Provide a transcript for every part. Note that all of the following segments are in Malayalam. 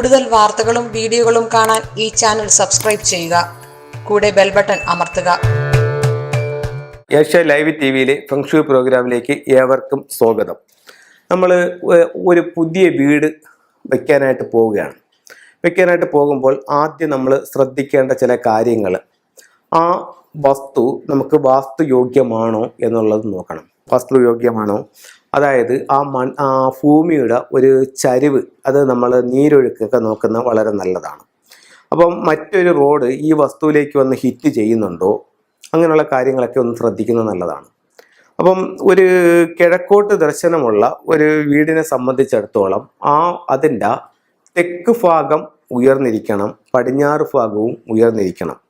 കൂടുതൽ വാർത്തകളും വീഡിയോകളും കാണാൻ ഈ ചാനൽ സബ്സ്ക്രൈബ് ചെയ്യുക. കൂടെ ബെൽ ബട്ടൺ അമർത്തുക. ഏഷ്യ ലൈവ് ടി വിയിലെ ഫംഗ്ഷു പ്രോഗ്രാമിലേക്ക് ഏവർക്കും സ്വാഗതം. നമ്മൾ ഒരു പുതിയ വീട് വയ്ക്കാനായിട്ട് പോവുകയാണ്. വയ്ക്കാനായിട്ട് പോകുമ്പോൾ ആദ്യം നമ്മൾ ശ്രദ്ധിക്കേണ്ട ചില കാര്യങ്ങൾ ആ വസ്തു നമുക്ക് വാസ്തു യോഗ്യമാണോ എന്നുള്ളത് നോക്കണം. വാസ്തുയോഗ്യമാണോ? അതായത് ആ മൺ ആ ഭൂമിയുടെ ഒരു ചരിവ് അത് നമ്മൾ നീരൊഴുക്കൊക്കെ നോക്കുന്ന വളരെ നല്ലതാണ്. അപ്പം മറ്റൊരു റോഡ് ഈ വസ്തുവിലേക്ക് വന്ന് ഹിറ്റ് ചെയ്യുന്നുണ്ടോ? അങ്ങനെയുള്ള കാര്യങ്ങളൊക്കെ ഒന്ന് ശ്രദ്ധിക്കുന്നത് നല്ലതാണ്. അപ്പം ഒരു കിഴക്കോട്ട് ദർശനമുള്ള ഒരു വീടിനെ സംബന്ധിച്ചിടത്തോളം ആ അതിന്റെ തെക്ക് ഭാഗം ഉയർന്നിരിക്കണം പടിഞ്ഞാറ് ഭാഗവും ഉയർന്നിരിക്കണം.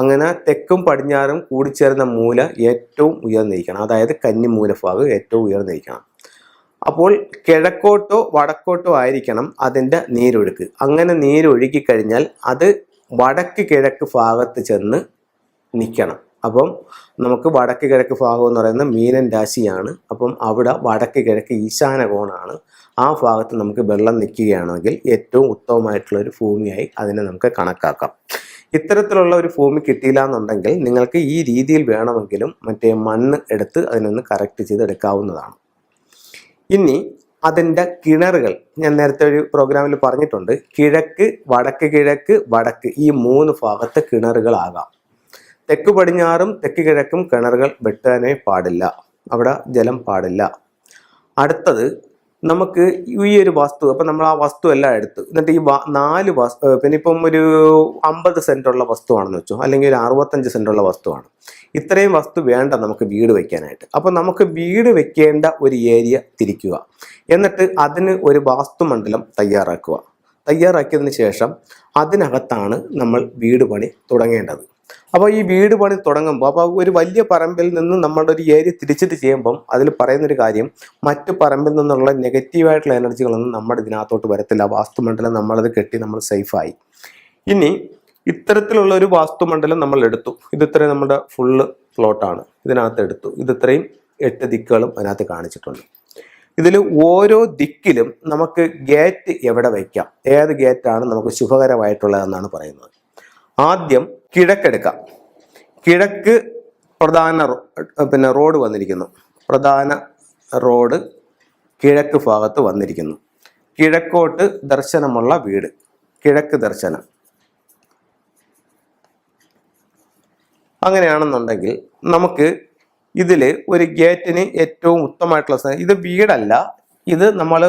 അങ്ങനെ തെക്കും പടിഞ്ഞാറും കൂടിച്ചേർന്ന മൂല ഏറ്റവും ഉയർന്നിരിക്കണം അതായത് കന്നിമൂല ഭാഗം ഏറ്റവും ഉയർന്നിരിക്കണം അപ്പോൾ കിഴക്കോട്ടോ വടക്കോട്ടോ ആയിരിക്കണം അതിന്റെ നീരൊഴുക്ക്. അങ്ങനെ നീരൊഴുകി കഴിഞ്ഞാൽ അത് വടക്ക് കിഴക്ക് ഭാഗത്ത് ചെന്ന് നിൽക്കണം. അപ്പം നമുക്ക് വടക്ക് കിഴക്ക് ഭാഗം എന്ന് പറയുന്നത് മീനൻ രാശിയാണ്. അപ്പം അവിടെ വടക്ക് കിഴക്ക് ഈശാന കോണാണ്. ആ ഭാഗത്ത് നമുക്ക് വെള്ളം നിൽക്കുകയാണെങ്കിൽ ഏറ്റവും ഉത്തമമായിട്ടുള്ള ഒരു ഭൂമിയായി അതിനെ നമുക്ക് കണക്കാക്കാം. ഇത്തരത്തിലുള്ള ഒരു ഭൂമി കിട്ടിയില്ല എന്നുണ്ടെങ്കിൽ നിങ്ങൾക്ക് ഈ രീതിയിൽ വേണമെങ്കിലും മറ്റേ മണ്ണ് എടുത്ത് അതിനൊന്ന് കറക്റ്റ് ചെയ്ത് എടുക്കാവുന്നതാണ് ഇനി അതിന്റെ കിണറുകൾ ഞാൻ നേരത്തെ ഒരു പ്രോഗ്രാമിൽ പറഞ്ഞിട്ടുണ്ട് കിഴക്ക് വടക്ക് കിഴക്ക് വടക്ക് ഈ മൂന്ന് ഭാഗത്ത് കിണറുകളാകാം. തെക്ക് പടിഞ്ഞാറും തെക്ക് കിഴക്കും കിണറുകൾ വെട്ടാനേ പാടില്ല. അവിടെ ജലം പാടില്ല. അടുത്തത് നമുക്ക് ഈ ഒരു വസ്തു അപ്പം നമ്മൾ ആ വസ്തു എല്ലാം എടുത്തു എന്നിട്ട് ഈ നാല് വസ്തു പിന്നെ ഇപ്പം ഒരു അമ്പത് സെന്റുള്ള വസ്തുവാണെന്ന് വെച്ചോ അല്ലെങ്കിൽ ഒരു അറുപത്തഞ്ച് സെന്റുള്ള വസ്തുവാണ് ഇത്രയും വസ്തു വേണ്ട നമുക്ക് വീട് വെക്കാനായിട്ട്. അപ്പം നമുക്ക് വീട് വെക്കേണ്ട ഒരു ഏരിയ തിരിക്കുക. എന്നിട്ട് അതിന് ഒരു വാസ്തുമണ്ഡലം തയ്യാറാക്കുക. തയ്യാറാക്കിയതിന് ശേഷം അതിനകത്താണ് നമ്മൾ വീട് പണി തുടങ്ങേണ്ടത്. അപ്പോൾ ഈ വീട് പണി തുടങ്ങുമ്പോൾ അപ്പോൾ ഒരു വലിയ പറമ്പിൽ നിന്ന് നമ്മുടെ ഒരു ഏരിയ തിരിച്ചിട്ട് ചെയ്യുമ്പം അതിൽ പറയുന്നൊരു കാര്യം മറ്റു പറമ്പിൽ നിന്നുള്ള നെഗറ്റീവായിട്ടുള്ള എനർജികളൊന്നും നമ്മുടെ ഇതിനകത്തോട്ട് വരത്തില്ല. വാസ്തുമണ്ഡലം നമ്മളത് കെട്ടി നമ്മൾ സേഫായി ഇനി ഇത്തരത്തിലുള്ള ഒരു വാസ്തുമണ്ഡലം നമ്മൾ എടുത്തു. ഇത് ഇത്രയും നമ്മുടെ ഫുള്ള് പ്ലോട്ടാണ് ഇതിനകത്ത് എടുത്തു. ഇത് ഇത്രയും എട്ട് ദിക്കുകളും അതിനകത്ത് കാണിച്ചിട്ടുണ്ട്. ഇതിൽ ഓരോ ദിക്കിലും നമുക്ക് ഗേറ്റ് എവിടെ വയ്ക്കാം ഏത് ഗേറ്റാണ് നമുക്ക് ശുഭകരമായിട്ടുള്ളതെന്നാണ് പറയുന്നത്? ആദ്യം കിഴക്കെടുക്കാം. കിഴക്ക് പ്രധാന പിന്നെ റോഡ് വന്നിരിക്കുന്നു. പ്രധാന റോഡ് കിഴക്ക് ഭാഗത്ത് വന്നിരിക്കുന്നു. കിഴക്കോട്ട് ദർശനമുള്ള വീട്. കിഴക്ക് ദർശനം. അങ്ങനെയാണെന്നുണ്ടെങ്കിൽ നമുക്ക് ഇതിൽ ഒരു ഗേറ്റിന് ഏറ്റവും ഉത്തമമായിട്ടുള്ള ഇത് വീടല്ല ഇത് നമ്മൾ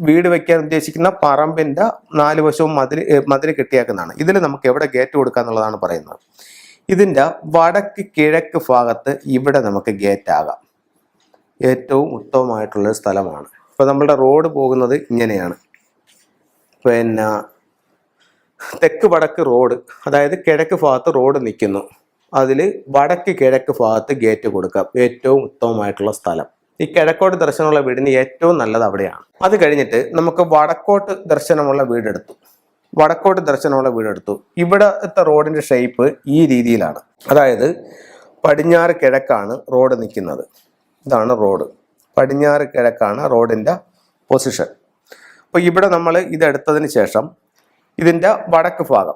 വീട് വെക്കാൻ ഉദ്ദേശിക്കുന്ന പറമ്പിന്റെ നാല് വശവും മതിൽ മതിൽ കെട്ടിയാക്കുന്നതാണ്. ഇതിൽ നമുക്ക് എവിടെ ഗേറ്റ് കൊടുക്കുക എന്നുള്ളതാണ് പറയുന്നത്. ഇതിന്റെ വടക്ക് കിഴക്ക് ഭാഗത്ത് ഇവിടെ നമുക്ക് ഗേറ്റ് ആകാം. ഏറ്റവും ഉത്തമമായിട്ടുള്ള സ്ഥലമാണ്. ഇപ്പൊ നമ്മളുടെ റോഡ് പോകുന്നത് ഇങ്ങനെയാണ്. പിന്നെ തെക്ക് വടക്ക് റോഡ് അതായത് കിഴക്ക് ഭാഗത്ത് റോഡ് നിൽക്കുന്നു. അതിൽ വടക്ക് കിഴക്ക് ഭാഗത്ത് ഗേറ്റ് കൊടുക്കാം. ഏറ്റവും ഉത്തമമായിട്ടുള്ള സ്ഥലം. ഈ കിഴക്കോട്ട് ദർശനമുള്ള വീടിന് ഏറ്റവും നല്ലത് അവിടെയാണ്. അത് കഴിഞ്ഞിട്ട് നമുക്ക് വടക്കോട്ട് ദർശനമുള്ള വീടെടുത്തു. വടക്കോട്ട് ദർശനമുള്ള വീടെടുത്തു. ഇവിടത്തെ റോഡിന്റെ ഷേപ്പ് ഈ രീതിയിലാണ്. അതായത് പടിഞ്ഞാറ് കിഴക്കാണ് റോഡ് നിൽക്കുന്നത്. ഇതാണ് റോഡ്. പടിഞ്ഞാറ് കിഴക്കാണ് റോഡിന്റെ പൊസിഷൻ. അപ്പോൾ ഇവിടെ നമ്മൾ ഇതെടുത്തതിന് ശേഷം ഇതിന്റെ വടക്ക് ഭാഗം.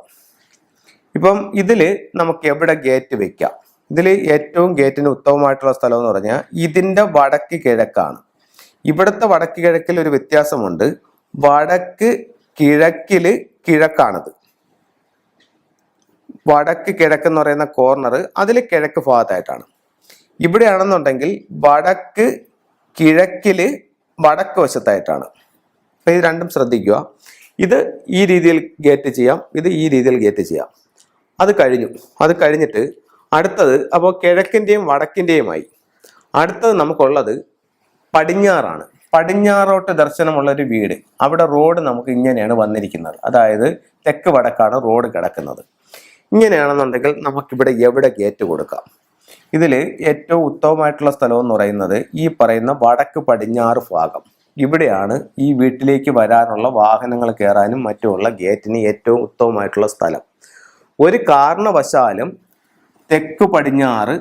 ഇപ്പം ഇതിൽ നമുക്ക് എവിടെ ഗേറ്റ് വെക്കാം? ഇതിൽ ഏറ്റവും ഗേറ്റിന് ഉത്തമമായിട്ടുള്ള സ്ഥലം എന്ന് പറഞ്ഞാൽ ഇതിന്റെ വടക്ക് കിഴക്കാണ്. ഇവിടുത്തെ വടക്ക് കിഴക്കിൽ ഒരു വ്യത്യാസമുണ്ട്. വടക്ക് കിഴക്കിൽ കിഴക്കാണത്. വടക്ക് കിഴക്ക് എന്ന് പറയുന്ന കോർണർ അതിൽ കിഴക്ക് ഭാഗത്തായിട്ടാണ്. ഇവിടെയാണെന്നുണ്ടെങ്കിൽ വടക്ക് കിഴക്കിൽ വടക്ക് വശത്തായിട്ടാണ്. അപ്പം ഇത് രണ്ടും ശ്രദ്ധിക്കുക. ഇത് ഈ രീതിയിൽ ഗേറ്റ് ചെയ്യാം. ഇത് ഈ രീതിയിൽ ഗേറ്റ് ചെയ്യാം. അത് കഴിഞ്ഞു. അത് കഴിഞ്ഞിട്ട് അടുത്തത് അപ്പോൾ കിഴക്കിന്റെയും വടക്കിന്റെയുമായി അടുത്തത് നമുക്കുള്ളത് പടിഞ്ഞാറാണ്. പടിഞ്ഞാറോട്ട് ദർശനമുള്ള ഒരു വീട്. അവിടെ റോഡ് നമുക്ക് ഇങ്ങനെയാണ് വന്നിരിക്കുന്നത്. അതായത് തെക്ക് വടക്കാണ് റോഡ് കിടക്കുന്നത്. ഇങ്ങനെയാണെന്നുണ്ടെങ്കിൽ നമുക്കിവിടെ എവിടെ ഗേറ്റ് കൊടുക്കാം. ഇതിൽ ഏറ്റവും ഉത്തമമായിട്ടുള്ള സ്ഥലം എന്ന് പറയുന്നത് ഈ പറയുന്ന വടക്ക് പടിഞ്ഞാറ് ഭാഗം. ഇവിടെയാണ് ഈ വീട്ടിലേക്ക് വരാനുള്ള വാഹനങ്ങൾ കയറാനും മറ്റുമുള്ള ഗേറ്റിന് ഏറ്റവും ഉത്തമമായിട്ടുള്ള സ്ഥലം. ഒരു കാരണവശാലും തെക്ക് പടിഞ്ഞാറ്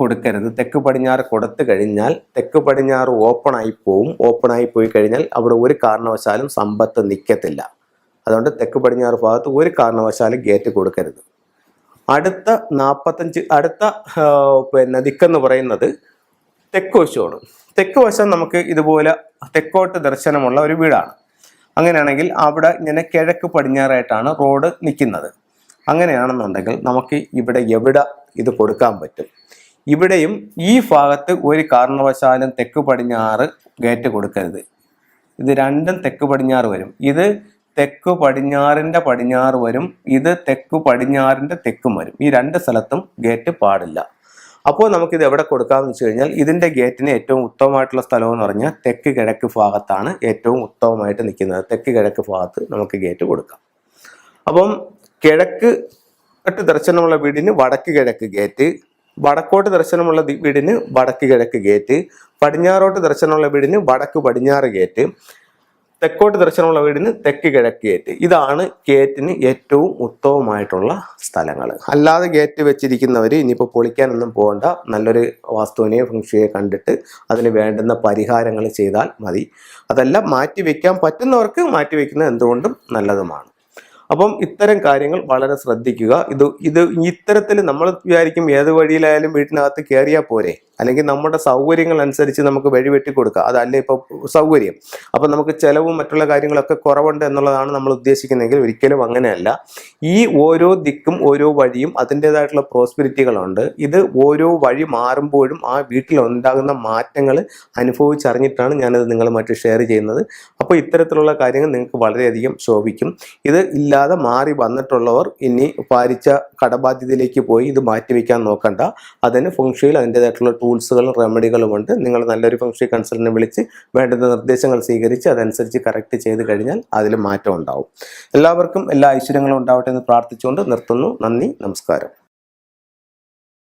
കൊടുക്കരുത്. തെക്ക് പടിഞ്ഞാറ് കൊടുത്തു കഴിഞ്ഞാൽ തെക്ക് പടിഞ്ഞാറ് ഓപ്പൺ ആയി പോവും. ആയി പോയി കഴിഞ്ഞാൽ അവിടെ ഒരു കാരണവശാലും സമ്പത്ത് നിൽക്കത്തില്ല അതുകൊണ്ട് തെക്ക് പടിഞ്ഞാറ് ഭാഗത്ത് ഒരു കാരണവശാലും ഗേറ്റ് കൊടുക്കരുത്. അടുത്ത നാൽപ്പത്തഞ്ച് അടുത്ത പിന്നെ ദിക്കെന്ന് പറയുന്നത് തെക്ക് വശമാണ്. തെക്ക് വശം നമുക്ക് ഇതുപോലെ തെക്കോട്ട് ദർശനമുള്ള ഒരു വീടാണ്. അങ്ങനെയാണെങ്കിൽ അവിടെ ഇങ്ങനെ കിഴക്ക് പടിഞ്ഞാറായിട്ടാണ് റോഡ് നിൽക്കുന്നത്. അങ്ങനെയാണെന്നുണ്ടെങ്കിൽ നമുക്ക് ഇവിടെ എവിടെ ഇത് കൊടുക്കാൻ പറ്റും? ഇവിടെയും ഈ ഭാഗത്ത് ഒരു കാരണവശാലും തെക്ക് പടിഞ്ഞാറ് ഗേറ്റ് കൊടുക്കരുത്. ഇത് രണ്ടും തെക്ക് പടിഞ്ഞാറ് വരും. ഇത് തെക്ക് പടിഞ്ഞാറിന്റെ പടിഞ്ഞാറ് വരും. ഇത് തെക്ക് പടിഞ്ഞാറിന്റെ തെക്കും വരും. ഈ രണ്ട് സ്ഥലത്തും ഗേറ്റ് പാടില്ല. അപ്പോൾ നമുക്കിത് എവിടെ കൊടുക്കാമെന്ന് വെച്ച് കഴിഞ്ഞാൽ ഇതിന്റെ ഗേറ്റിന് ഏറ്റവും ഉത്തമമായിട്ടുള്ള സ്ഥലം എന്ന് പറഞ്ഞാൽ തെക്ക് കിഴക്ക് ഭാഗത്താണ് ഏറ്റവും ഉത്തമമായിട്ട് നിൽക്കുന്നത്. തെക്ക് കിഴക്ക് ഭാഗത്ത് നമുക്ക് ഗേറ്റ് കൊടുക്കാം. അപ്പം കിഴക്ക് ട്ട് ദർശനമുള്ള വീടിന് വടക്ക് കിഴക്ക് ഗേറ്റ് വടക്കോട്ട് ദർശനമുള്ള വീടിന് വടക്ക് കിഴക്ക് ഗേറ്റ് പടിഞ്ഞാറോട്ട് ദർശനമുള്ള വീടിന് വടക്ക് പടിഞ്ഞാറ് ഗേറ്റ് തെക്കോട്ട് ദർശനമുള്ള വീടിന് തെക്ക് കിഴക്ക് ഗേറ്റ് ഇതാണ് ഗേറ്റിന് ഏറ്റവും ഉത്തമമായിട്ടുള്ള സ്ഥലങ്ങൾ. അല്ലാതെ ഗേറ്റ് വെച്ചിരിക്കുന്നവർ ഇനിയിപ്പോൾ പൊളിക്കാനൊന്നും പോകണ്ട. നല്ലൊരു വാസ്തുവിനെയോ ഫംഗ്ഷയെ കണ്ടിട്ട് അതിന് വേണ്ടുന്ന പരിഹാരങ്ങൾ ചെയ്താൽ മതി. അതെല്ലാം മാറ്റി വെക്കാൻ പറ്റുന്നവർക്ക് മാറ്റി വെക്കുന്നത് എന്തുകൊണ്ടും നല്ലതുമാണ്. അപ്പം ഇത്തരം കാര്യങ്ങൾ വളരെ ശ്രദ്ധിക്കുക. ഇത് ഇത് ഇത്തരത്തിൽ നമ്മൾ വിചാരിക്കും ഏത് വഴിയിലായാലും വീട്ടിനകത്ത് കയറിയാൽ പോരെ. അല്ലെങ്കിൽ നമ്മുടെ സൗകര്യങ്ങൾ അനുസരിച്ച് നമുക്ക് വഴി വെട്ടിക്കൊടുക്കുക അതല്ലേ ഇപ്പോൾ സൗകര്യം. അപ്പം നമുക്ക് ചിലവും മറ്റുള്ള കാര്യങ്ങളൊക്കെ കുറവുണ്ട് എന്നുള്ളതാണ് നമ്മൾ ഉദ്ദേശിക്കുന്നതെങ്കിൽ ഒരിക്കലും അങ്ങനെയല്ല. ഈ ഓരോ ദിക്കും ഓരോ വഴിയും അതിന്റെതായിട്ടുള്ള പ്രോസ്പിരിറ്റികളുണ്ട്. ഇത് ഓരോ വഴി മാറുമ്പോഴും ആ വീട്ടിൽ ഉണ്ടാകുന്ന മാറ്റങ്ങൾ അനുഭവിച്ചറിഞ്ഞിട്ടാണ് ഞാനത് നിങ്ങളുമായിട്ട് ഷെയർ ചെയ്യുന്നത്. അപ്പോൾ ഇത്തരത്തിലുള്ള കാര്യങ്ങൾ നിങ്ങൾക്ക് വളരെയധികം ശോഭിക്കും. ഇത് ഇല്ലാതെ മാറി വന്നിട്ടുള്ളവർ ഇനി പാലിച്ച കടബാധ്യതയിലേക്ക് പോയി ഇത് മാറ്റിവെക്കാൻ നോക്കണ്ട. അതിന് ഫംഗ്ഷയിൽ അതിന്റെതായിട്ടുള്ള ടൂൾസുകളും റെമഡികളും ഉണ്ട്. നിങ്ങൾ നല്ലൊരു ഫംഗ്ഷൻ കൺസൾട്ടിനെ വിളിച്ച് വേണ്ടുന്ന നിർദ്ദേശങ്ങൾ സ്വീകരിച്ച് അതനുസരിച്ച് കറക്റ്റ് ചെയ്ത് കഴിഞ്ഞാൽ അതിൽ മാറ്റം ഉണ്ടാവും. എല്ലാവർക്കും എല്ലാ ഐശ്വര്യങ്ങളും ഉണ്ടാവട്ടെ എന്ന് പ്രാർത്ഥിച്ചുകൊണ്ട് നിർത്തുന്നു. നന്ദി നമസ്കാരം.